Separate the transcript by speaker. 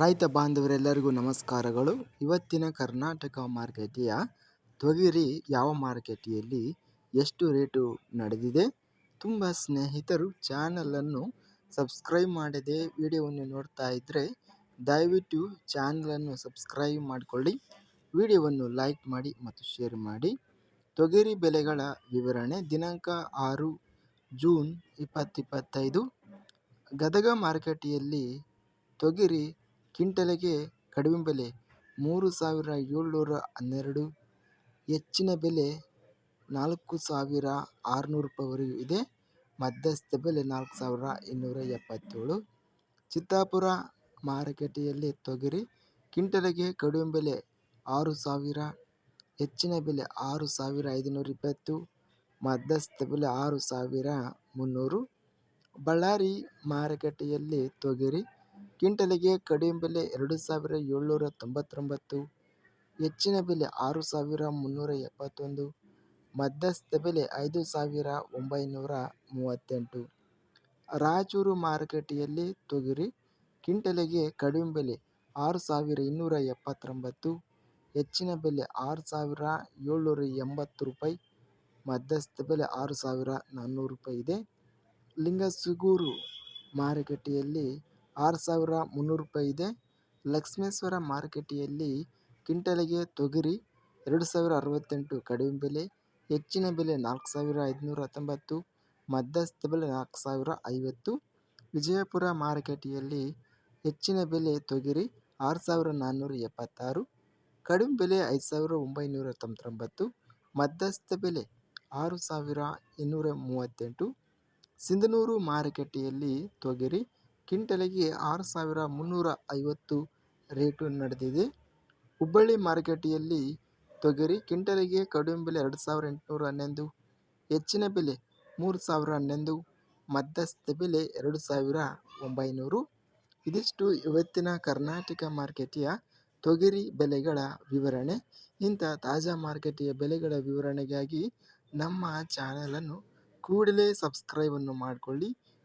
Speaker 1: ರೈತ ಬಾಂಧವರೆಲ್ಲರಿಗೂ ನಮಸ್ಕಾರಗಳು. ಇವತ್ತಿನ ಕರ್ನಾಟಕ ಮಾರ್ಕೆಟಿಯ ತೊಗರಿ ಯಾವ ಮಾರ್ಕೆಟಿಯಲ್ಲಿ ಎಷ್ಟು ರೇಟು ನಡೆದಿದೆ? ತುಂಬ ಸ್ನೇಹಿತರು ಚಾನಲನ್ನು ಸಬ್ಸ್ಕ್ರೈಬ್ ಮಾಡದೆ ವಿಡಿಯೋವನ್ನು ನೋಡ್ತಾ ಇದ್ದರೆ ದಯವಿಟ್ಟು ಚಾನಲನ್ನು ಸಬ್ಸ್ಕ್ರೈಬ್ ಮಾಡಿಕೊಳ್ಳಿ. ವಿಡಿಯೋವನ್ನು ಲೈಕ್ ಮಾಡಿ ಮತ್ತು ಶೇರ್ ಮಾಡಿ. ತೊಗರಿ ಬೆಲೆಗಳ ವಿವರಣೆ, ದಿನಾಂಕ ಆರು ಜೂನ್ ಇಪ್ಪತ್ತಿಪ್ಪತ್ತೈದು ಗದಗ ಮಾರುಕಟ್ಟೆಯಲ್ಲಿ ತೊಗರಿ ಕ್ವಿಂಟಲಿಗೆ ಕಡಿಮೆ ಬೆಲೆ, ಮೂರು ಸಾವಿರ ಏಳ್ನೂರ ಹನ್ನೆರಡು. ಹೆಚ್ಚಿನ ಬೆಲೆ ನಾಲ್ಕು ಸಾವಿರ ಆರುನೂರು ರೂಪಾಯಿವರೆಗೂ ಇದೆ. ಮಧ್ಯಸ್ಥ ಬೆಲೆ ನಾಲ್ಕು ಸಾವಿರ ಇನ್ನೂರ ಎಪ್ಪತ್ತೇಳು. ಚಿತ್ತಾಪುರ ಮಾರುಕಟ್ಟೆಯಲ್ಲಿ ತೊಗರಿ ಕ್ವಿಂಟಲಿಗೆ ಕಡಿಮೆ ಬೆಲೆ ಆರು ಸಾವಿರ, ಹೆಚ್ಚಿನ ಬೆಲೆ ಆರು ಸಾವಿರ ಐದುನೂರ ಇಪ್ಪತ್ತು, ಮಧ್ಯಸ್ಥ ಬೆಲೆ ಆರು ಸಾವಿರ ಮುನ್ನೂರು. ಬಳ್ಳಾರಿ ಮಾರುಕಟ್ಟೆಯಲ್ಲಿ ತೊಗರಿ ಕ್ವಿಂಟಲಿಗೆ ಕಡಿಮೆ ಬೆಲೆ ಎರಡು ಸಾವಿರ ಏಳ್ನೂರ ತೊಂಬತ್ತೊಂಬತ್ತು, ಹೆಚ್ಚಿನ ಬೆಲೆ ಆರು ಸಾವಿರ ಮುನ್ನೂರ ಎಪ್ಪತ್ತೊಂದು, ಮಧ್ಯಸ್ಥ ಬೆಲೆ ಐದು ಸಾವಿರ ಒಂಬೈನೂರ ಮೂವತ್ತೆಂಟು. ರಾಯಚೂರು ಮಾರುಕಟ್ಟೆಯಲ್ಲಿ ತೊಗರಿ ಕ್ವಿಂಟಲಿಗೆ ಕಡಿಮೆ ಬೆಲೆ ಆರು ಸಾವಿರ ಇನ್ನೂರ ಎಪ್ಪತ್ತೊಂಬತ್ತು, ಹೆಚ್ಚಿನ ಬೆಲೆ ಆರು ಸಾವಿರ ಏಳ್ನೂರ ಎಂಬತ್ತು ರೂಪಾಯಿ, ಮಧ್ಯಸ್ಥ ಬೆಲೆ ಆರು ಸಾವಿರ ನಾನ್ನೂರು ರೂಪಾಯಿ ಇದೆ. ಲಿಂಗಸುಗೂರು ಮಾರುಕಟ್ಟೆಯಲ್ಲಿ ಆರು ಸಾವಿರ ಮುನ್ನೂರು ರೂಪಾಯಿ ಇದೆ. ಲಕ್ಷ್ಮೇಶ್ವರ ಮಾರುಕಟ್ಟೆಯಲ್ಲಿ ಕ್ವಿಂಟಲಿಗೆ ತೊಗರಿ ಎರಡು ಸಾವಿರ ಅರವತ್ತೆಂಟು ಕಡಿಮೆ ಬೆಲೆ, ಹೆಚ್ಚಿನ ಬೆಲೆ ನಾಲ್ಕು ಸಾವಿರ ಐದುನೂರ ಹತ್ತೊಂಬತ್ತು, ಮಧ್ಯಸ್ಥ ಬೆಲೆ ನಾಲ್ಕು ಸಾವಿರ ಐವತ್ತು. ವಿಜಯಪುರ ಮಾರುಕಟ್ಟೆಯಲ್ಲಿ ಹೆಚ್ಚಿನ ಬೆಲೆ ತೊಗರಿ ಆರು ಸಾವಿರ ನಾನ್ನೂರ ಎಪ್ಪತ್ತಾರು ಕಡಿಮೆ ಬೆಲೆ ಐದು ಸಾವಿರ ಒಂಬೈನೂರ ತೊಂಬತ್ತೊಂಬತ್ತು, ಮಧ್ಯಸ್ಥ ಬೆಲೆ ಆರು ಸಾವಿರ ಇನ್ನೂರ ಮೂವತ್ತೆಂಟು. ಸಿಂಧನೂರು ಮಾರುಕಟ್ಟೆಯಲ್ಲಿ ತೊಗರಿ ಕ್ವಿಂಟಲಿಗೆ ಆರು ಸಾವಿರ ಮುನ್ನೂರ ಐವತ್ತು ರೇಟು ನಡೆದಿದೆ. ಹುಬ್ಬಳ್ಳಿ ಮಾರುಕಟ್ಟೆಯಲ್ಲಿ ತೊಗರಿ ಕ್ವಿಂಟಲಿಗೆ ಕಡಿಮೆ ಬೆಲೆ ಎರಡು ಸಾವಿರ ಎಂಟುನೂರ ಹನ್ನೊಂದು, ಹೆಚ್ಚಿನ ಬೆಲೆ ಮೂರು ಸಾವಿರ ಹನ್ನೊಂದು, ಮಧ್ಯಸ್ಥ ಬೆಲೆ ಎರಡು ಸಾವಿರ ಒಂಬೈನೂರು. ಇದಿಷ್ಟು ಇವತ್ತಿನ ಕರ್ನಾಟಕ ಮಾರುಕಟ್ಟೆಯ ತೊಗರಿ ಬೆಲೆಗಳ ವಿವರಣೆ. ಇಂಥ ತಾಜಾ ಮಾರುಕಟ್ಟೆಯ ಬೆಲೆಗಳ ವಿವರಣೆಗಾಗಿ ನಮ್ಮ ಚಾನಲನ್ನು ಕೂಡಲೇ ಸಬ್ಸ್ಕ್ರೈಬನ್ನು ಮಾಡಿಕೊಳ್ಳಿ.